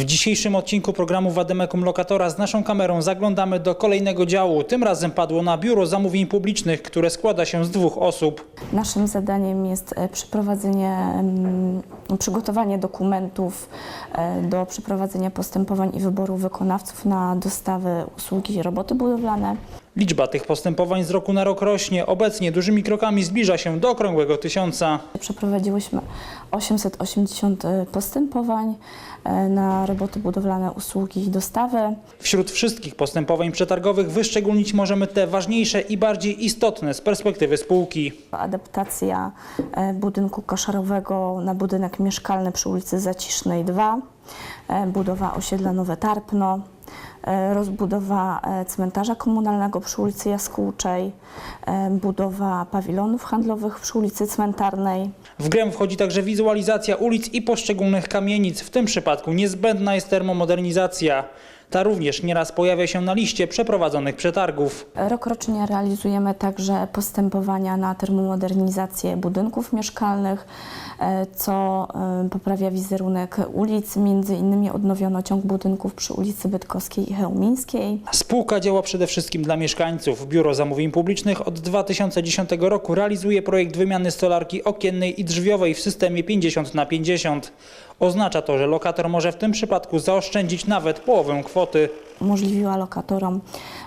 W dzisiejszym odcinku programu Wademekum Lokatora z naszą kamerą zaglądamy do kolejnego działu. Tym razem padło na Biuro Zamówień Publicznych, które składa się z dwóch osób. Naszym zadaniem jest e, przeprowadzenie, mm, przygotowanie dokumentów e, do przeprowadzenia postępowań i wyboru wykonawców na dostawy usługi roboty budowlane. Liczba tych postępowań z roku na rok rośnie. Obecnie dużymi krokami zbliża się do okrągłego tysiąca. Przeprowadziłyśmy 880 postępowań e, na roboty budowlane, usługi i dostawy. Wśród wszystkich postępowań przetargowych wyszczególnić możemy te ważniejsze i bardziej istotne z perspektywy spółki. Adaptacja e, budynku koszarowego na budynek mieszkalny przy ulicy Zacisznej 2, e, budowa osiedla Nowe Tarpno, e, rozbudowa e, cmentarza komunalnego przy ulicy Jaskółczej, e, budowa pawilonów handlowych przy ulicy Cmentarnej. W grę wchodzi także wizualizacja ulic i poszczególnych kamienic. W tym przypadku niezbędna jest termomodernizacja. Ta również nieraz pojawia się na liście przeprowadzonych przetargów. Rokrocznie realizujemy także postępowania na termomodernizację budynków mieszkalnych, e, co e, poprawia wizerunek ulic. Między innymi odnowiono ciąg budynków przy ulicy Bytkowskiej i Chełmińskiej. Spółka działa przede wszystkim dla mieszkańców. Biuro Zamówień Publicznych od 2010 roku realizuje projekt wymiany stolarki okiennej i drzwiowej w systemie 50 na 50. Oznacza to, że lokator może w tym przypadku zaoszczędzić nawet połowę kwoty. Umożliwiła lokatorom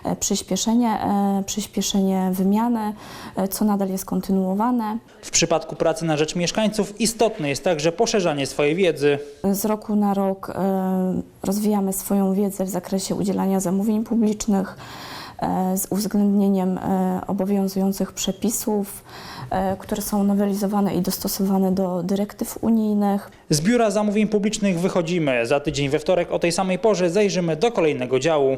e, przyspieszenie, e, przyspieszenie wymiany, e, co nadal jest kontynuowane. W przypadku pracy na rzecz mieszkańców istotne jest także poszerzanie swojej wiedzy. Z roku na rok rozwijamy swoją wiedzę w zakresie udzielania zamówień publicznych z uwzględnieniem e, obowiązujących przepisów, e, które są nowelizowane i dostosowane do dyrektyw unijnych. Z Biura Zamówień Publicznych wychodzimy. Za tydzień we wtorek o tej samej porze zajrzymy do kolejnego działu.